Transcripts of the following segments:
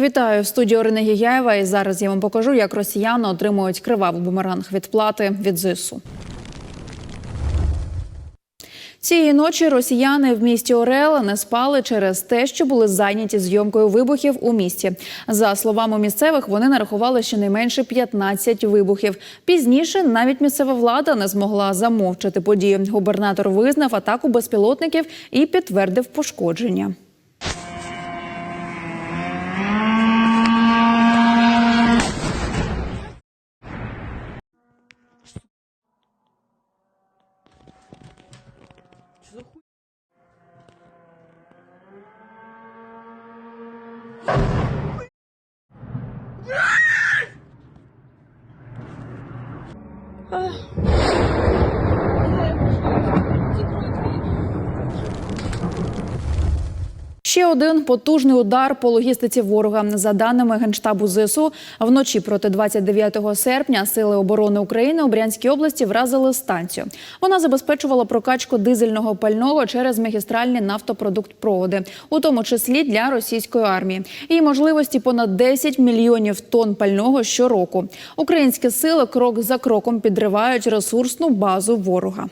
Вітаю в студії Орини Гігяєва. І зараз я вам покажу, як росіяни отримують кривавий бумеранг відплати від ЗСУ. Цієї ночі росіяни в місті Орел не спали через те, що були зайняті зйомкою вибухів у місті. За словами місцевих, вони нарахували щонайменше 15 вибухів. Пізніше навіть місцева влада не змогла замовчати подію. Губернатор визнав атаку безпілотників і підтвердив пошкодження. 哎 Ще один потужний удар по логістиці ворога. За даними генштабу ЗСУ, вночі проти 29 серпня сили оборони України у Брянській області вразили станцію. Вона забезпечувала прокачку дизельного пального через магістральні нафтопродуктпроводи, у тому числі для російської армії. Її можливості понад 10 мільйонів тонн пального щороку. Українські сили крок за кроком підривають ресурсну базу ворога.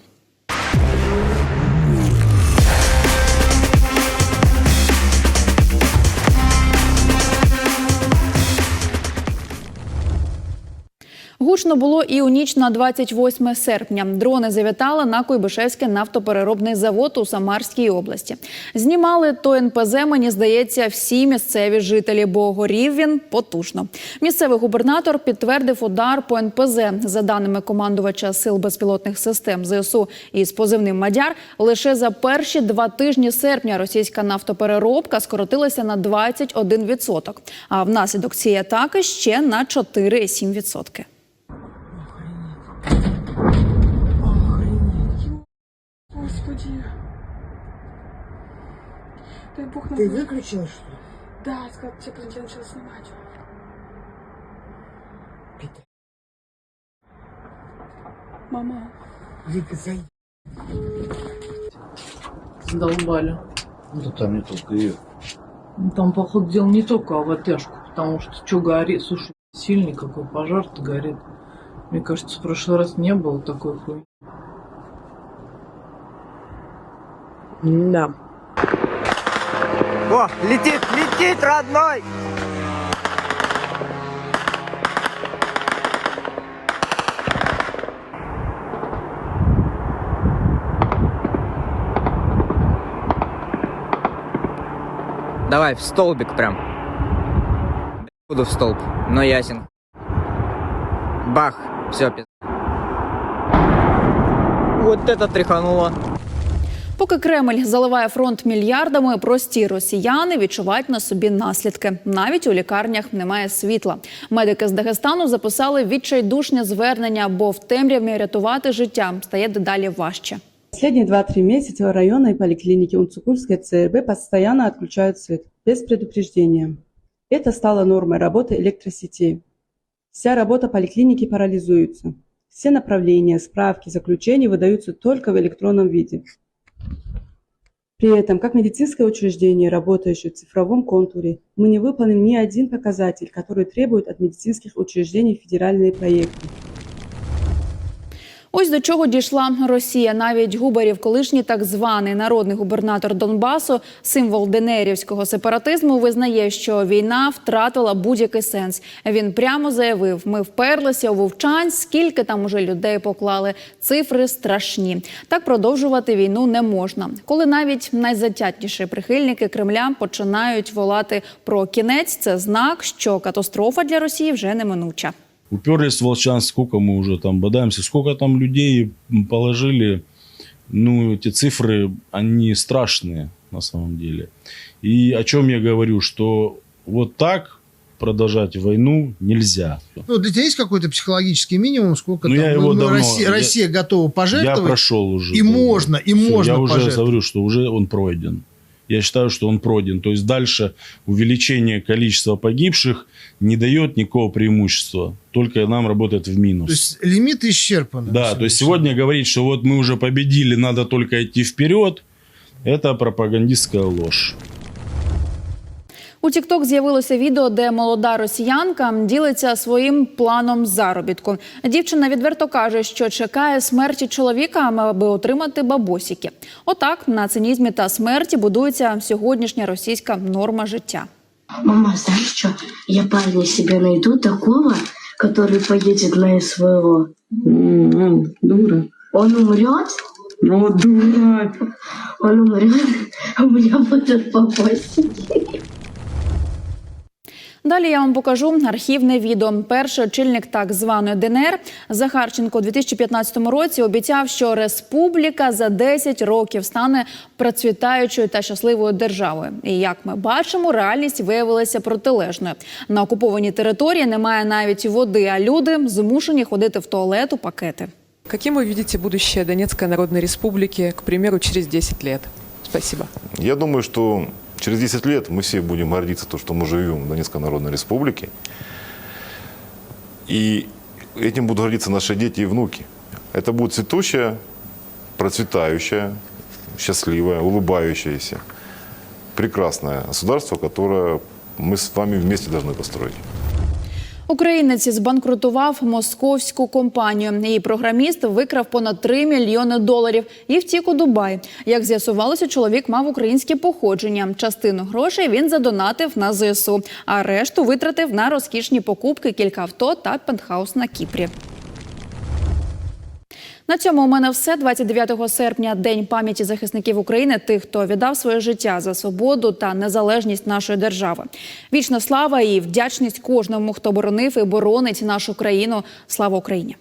Гучно було і у ніч на 28 серпня. Дрони завітали на Куйбишевський нафтопереробний завод у Самарській області. Знімали то НПЗ, мені здається, всі місцеві жителі, бо горів він потужно. Місцевий губернатор підтвердив удар по НПЗ. За даними командувача сил безпілотних систем ЗСУ із позивним Мадяр, лише за перші два тижні серпня російська нафтопереробка скоротилася на 21%, а внаслідок цієї атаки ще на 4,7%. Дай бог. Ты выключила что ли? Да, сказал, тебе потом я начала снимать. Пита. Мама. Вика, зай... Задолбали. Да там не только ее. Ну, Там, походу, дело не только АВТшку, потому что что горит, слушай, сильный какой пожар-то горит. Мне кажется, в прошлый раз не было такой хуйни. Да. О, летит, летит, родной! Давай, в столбик прям. Буду в столб, но ясен. Бах, все, пиз. Вот это тряхануло. Поки Кремль заливає фронт мільярдами, прості росіяни відчувають на собі наслідки. Навіть у лікарнях немає світла. Медики з Дагестану записали відчайдушне звернення, бо в темряві рятувати життя стає дедалі важче. Последние 2-3 месяца районной поликлиники Унцукульской ЦРБ постоянно отключают свет, без предупреждения. Это стало нормой работы электросетей. Вся работа поликлиники парализуется. Все направления, справки, заключения выдаются только в электронном виде. При этом, как медицинское учреждение, работающее в цифровом контуре, мы не выполним ни один показатель, который требует от медицинских учреждений федеральные проекты. Ось до чого дійшла Росія. Навіть Губарів, колишній так званий народний губернатор Донбасу, символ денерівського сепаратизму, визнає, що війна втратила будь-який сенс. Він прямо заявив: ми вперлися у вовчань, скільки там уже людей поклали. Цифри страшні. Так продовжувати війну не можна. Коли навіть найзатятніші прихильники Кремля починають волати про кінець, це знак, що катастрофа для Росії вже неминуча. Уперлись в Волчан, сколько мы уже там бодаемся, сколько там людей положили. Ну, эти цифры, они страшные на самом деле. И о чем я говорю, что вот так продолжать войну нельзя. Ну, для тебя есть какой-то психологический минимум, сколько Ну, там я его ну, давно- Россия, я- Россия готова Я пожертвовать? прошел уже. и можно, и Всё, можно Я уже пожертвовать. говорю, что уже он пройден. Я считаю, что он пройден. То есть дальше увеличение количества погибших не дает никакого преимущества. Только нам работает в минус. То есть лимит исчерпан. Да, то есть сегодня говорить, что вот мы уже победили, надо только идти вперед, это пропагандистская ложь. У TikTok з'явилося відео, де молода росіянка ділиться своїм планом заробітку. Дівчина відверто каже, що чекає смерті чоловіка, аби отримати бабосики. Отак на цинізмі та смерті будується сьогоднішня російська норма життя. Мама, знаешь что? Я парня себе найду такого, который поедет на СВО. Он дура. Он умрет, О, дурак. он умрет, а у меня будут бабосики. Далі я вам покажу архівне відео. Перший очільник так званої ДНР Захарченко у 2015 році обіцяв, що республіка за 10 років стане процвітаючою та щасливою державою. І як ми бачимо, реальність виявилася протилежною. На окупованій території немає навіть води, а люди змушені ходити в туалет у пакети. Каким вы видите будущее Донецкой Народной Республики, к примеру, через 10 лет? Спасибо. Я думаю, что через 10 лет мы все будем гордиться то, что мы живем в Донецкой Народной Республике. И этим будут гордиться наши дети и внуки. Это будет цветущая, процветающая, счастливая, улыбающаяся, прекрасное государство, которое мы с вами вместе должны построить. Українець збанкрутував московську компанію. Її програміст викрав понад 3 мільйони доларів і втік у Дубай. Як з'ясувалося, чоловік мав українське походження. Частину грошей він задонатив на ЗСУ, а решту витратив на розкішні покупки, кілька авто та пентхаус на Кіпрі. На цьому у мене все. 29 серпня, день пам'яті захисників України, тих, хто віддав своє життя за свободу та незалежність нашої держави. Вічна слава і вдячність кожному, хто боронив і боронить нашу країну. Слава Україні!